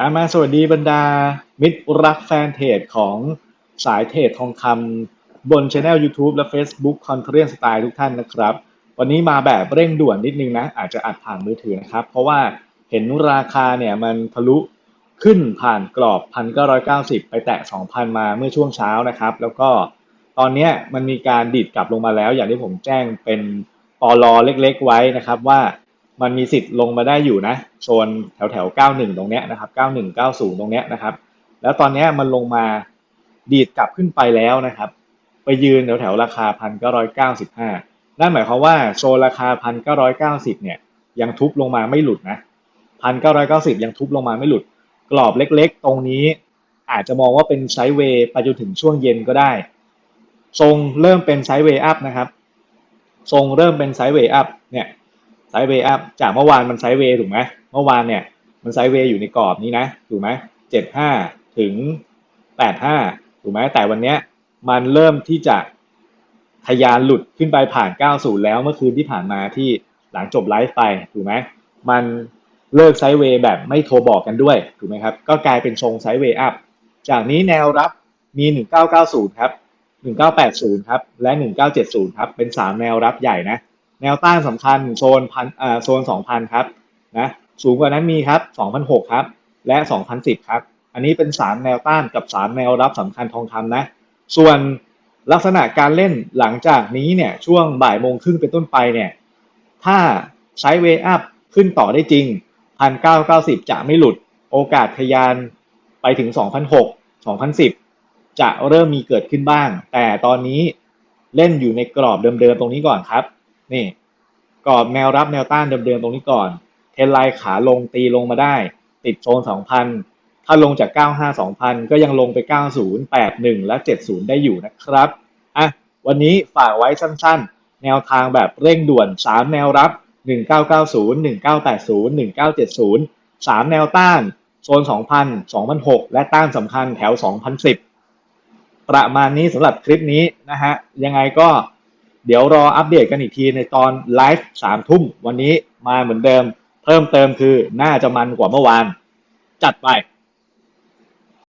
อะมาสวัสดีบรรดา มิตรรักแฟนเพจของสายเทรดทองคำบนช anel YouTube และ Facebook คอนเทนต์สไตล์ทุกท่านนะครับ วันนี้มาแบบเร่งด่วนนิดนึงนะ อาจจะอัดผ่านมือถือนะครับ เพราะว่าเห็นราคาเนี่ยมันทะลุขึ้นผ่านกรอบ 1,990 ไปแตะ 2,000 มาเมื่อช่วงเช้านะครับ แล้วก็ตอนนี้มันมีการดิดกลับลงมาแล้ว อย่างที่ผมแจ้งเป็นปอลอเล็กๆไว้นะครับว่า มันมีสิทธิ์ลงมาได้อยู่นะโซนแถวแถว91 ตรงเนี้ยนะครับ 91 90 ตรงเนี้ยนะครับ แล้วตอนเนี้ยมันลงมาดีดกลับขึ้นไปแล้วนะครับ ไปยืนแถวแถวราคา 1,995 นั่นหมายความว่าโซนราคา 1,990 เนี่ยยังทุบลงมาไม่หลุดนะ1,990 ยังทุบลงมาไม่หลุด กรอบเล็กๆ ตรงนี้อาจจะมองว่าเป็นไซด์เวย์ไปจนถึงช่วงเย็นก็ได้ ทรงเริ่มเป็นไซด์เวย์อัพนะครับ ทรงเริ่มเป็นไซด์เวย์อัพเนี่ย ไซด์เวย์อัพจากเมื่อวานมันไซด์เวย์ถูกไหมเมื่อวานเนี่ยมันไซด์เวย์อยู่ในกรอบนี้นะถูกไหมเจ็ดห้าถึงแปดห้าถูกไหมแต่วันเนี้ยมันเริ่มที่จะทะยานหลุดขึ้นไปผ่าน 90 แล้วเมื่อคืนที่ผ่านมาที่หลังจบไลฟ์ไปถูกไหมมันเลิกไซด์เวย์แบบไม่โทรบอกกันด้วยถูกไหมครับก็กลายเป็นทรงไซด์เวย์อัพจากนี้แนวรับมี 1990 ครับ 1980 ครับ และ 1970 ครับ เป็น 3 แนวรับใหญ่นะ แนวต้านสำคัญโซนพันอ่าโซน 2,000 ครับนะสูงกว่านั้นมีครับ 2,006ครับ และ 2,010 ครับ อันนี้เป็น 3 แนวต้านกับ 3 แนวรับสำคัญทองคำนะ ส่วนลักษณะการเล่นหลังจากนี้เนี่ยช่วงบ่ายโมงครึ่งเป็นต้นไปเนี่ยถ้าใช้เวอัพขึ้นต่อได้จริง 1,990 จะไม่หลุดโอกาสทะยานไปถึง 2,006 2,010 จะเริ่มมีเกิดขึ้นบ้าง แต่ตอนนี้เล่นอยู่ในกรอบเดิมๆตรงนี้ก่อนครับ นี่กรอบแนวรับแนวต้านเดิมๆตรงนี้ก่อน เทนไลน์ขาลงตีลงมาได้ ติดโซน 2,000 ถ้าลงจาก 95 2,000 ก็ยังลงไป 90 81 และ 70 ได้อยู่นะครับอะวันนี้ฝากไว้สั้นๆ แนวทางแบบเร่งด่วน 3 แนวรับ 1990 1980 1970 3 แนวต้านโซน 2,000 2,006 และต้านสำคัญแถว 2,010 ประมาณนี้สำหรับคลิปนี้นะฮะยังไงก็ เดี๋ยวรออัปเดตกันอีกทีในตอนไลฟ์สามทุ่มวันนี้มาเหมือนเดิม เพิ่มเติมคือน่าจะมันกว่าเมื่อวาน จัดไป